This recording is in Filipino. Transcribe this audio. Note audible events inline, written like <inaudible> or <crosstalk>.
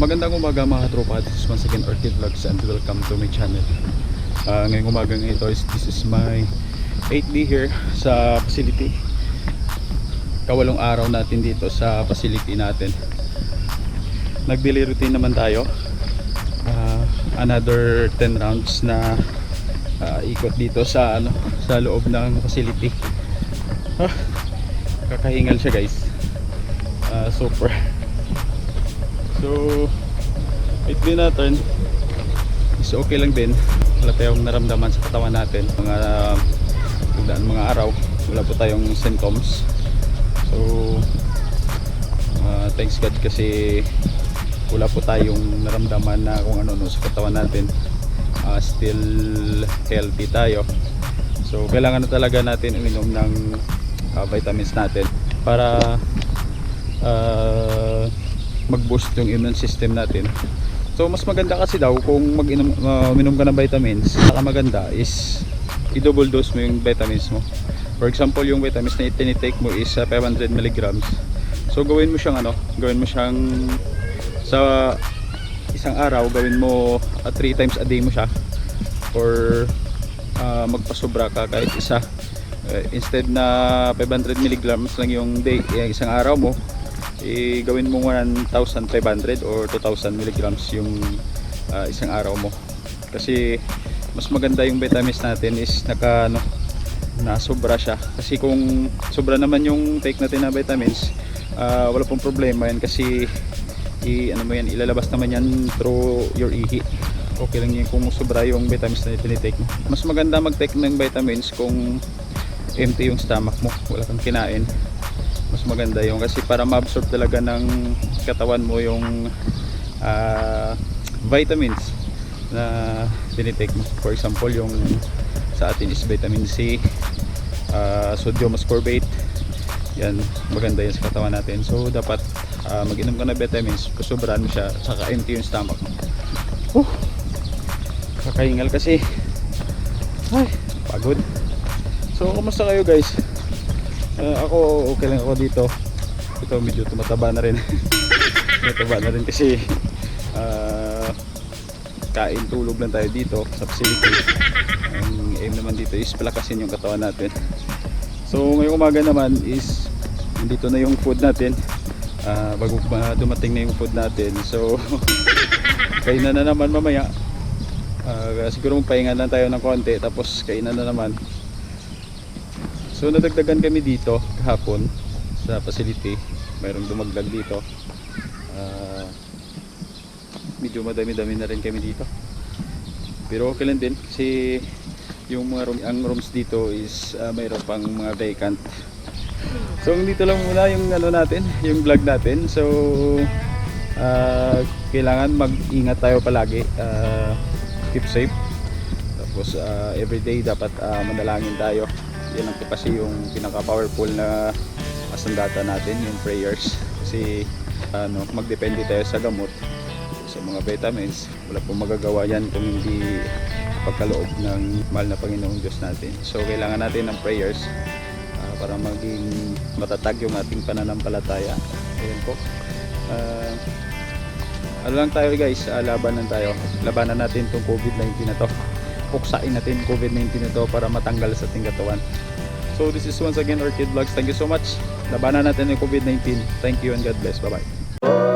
Magandang umaga mga tropa. This is once again Orchid Vlogs and welcome to my channel. Uh, ngayong umaga ito is this is my 8th day here sa facility. Kawalong araw natin dito sa facility natin. Nag-daily routine naman tayo. Uh, another 10 rounds na uh, ikot dito sa ano sa loob ng facility. Ah, kakahingal siya guys. Ah, super. So, it din natin is okay lang din. Wala tayong naramdaman sa katawan natin. Mga uh, mga araw, wala po tayong symptoms. So, uh, thanks God kasi wala po tayong naramdaman na kung ano no sa katawan natin. Uh, still healthy tayo. So, kailangan na talaga natin uminom ng uh, vitamins natin para uh, mag-boost yung immune system natin. So mas maganda kasi daw kung mag-inom uh, ka ng vitamins, saka maganda is i-double dose mo yung vitamins mo. For example, yung vitamins na itinitake mo is uh, 500 mg. So gawin mo siyang ano, gawin mo siyang sa isang araw, gawin mo 3 times a day mo siya or uh, magpasobra ka kahit isa. Uh, instead na 500 mg lang yung day, yung isang araw mo, i gawin mo 1,500 or 2,000 milligrams yung uh, isang araw mo. Kasi mas maganda yung vitamins natin is naka ano, na sobra siya. Kasi kung sobra naman yung take natin na vitamins uh, wala pong problema yan kasi i, ano mo yan, ilalabas naman yan through your ihi okay lang yun kung sobra yung vitamins na tinitake mo. Mas maganda mag take ng vitamins kung empty yung stomach mo. Wala kang kinain mas maganda yung kasi para ma-absorb talaga ng katawan mo yung uh, vitamins na tinitake mo. For example yung sa atin is vitamin C uh, sodium ascorbate. Yan maganda yan sa katawan natin. So dapat uh, mag-inom ka na vitamins. Kusobrahan mo siya saka empty yung stomach mo. Uh, kakahingal kasi. Ay pagod. So kumusta kayo guys Uh, ako okay lang ako dito. Ito medyo tumataba na rin. <laughs> tumataba na rin kasi uh, kain tulog lang tayo dito sa facility. Ang aim naman dito is palakasin yung katawan natin. So ngayong umaga naman is dito na yung food natin. Uh, bago uh, dumating na yung food natin. So <laughs> kainan na naman mamaya. Uh, siguro magpahinga lang tayo ng konti tapos kainan na naman. So nadagdagan kami dito kahapon sa facility. Mayroong dumagdag dito. Uh, medyo madami-dami na rin kami dito. Pero okay lang din kasi yung mga room, ang rooms dito is uh, mayroon pang mga vacant. So dito lang muna yung ano natin, yung vlog natin. So uh, kailangan mag-ingat tayo palagi. Uh, keep safe. Tapos uh, everyday dapat uh, manalangin tayo yan ang kasi yung pinaka powerful na asandata natin yung prayers. Kasi ano magdepende tayo sa gamot sa mga vitamins. Wala pong magagawa yan kung hindi pagkaloob ng mahal na Panginoong Diyos natin. So kailangan natin ng prayers uh, para maging matatag yung ating pananampalataya. Ayun po. Uh, ano lang tayo guys? Uh, labanan tayo. Labanan natin tong COVID-19 na to puksain natin COVID-19 na to para matanggal sa ating katawan. So this is once again Orchid Vlogs. Thank you so much. Labanan natin yung COVID-19. Thank you and God bless. Bye-bye.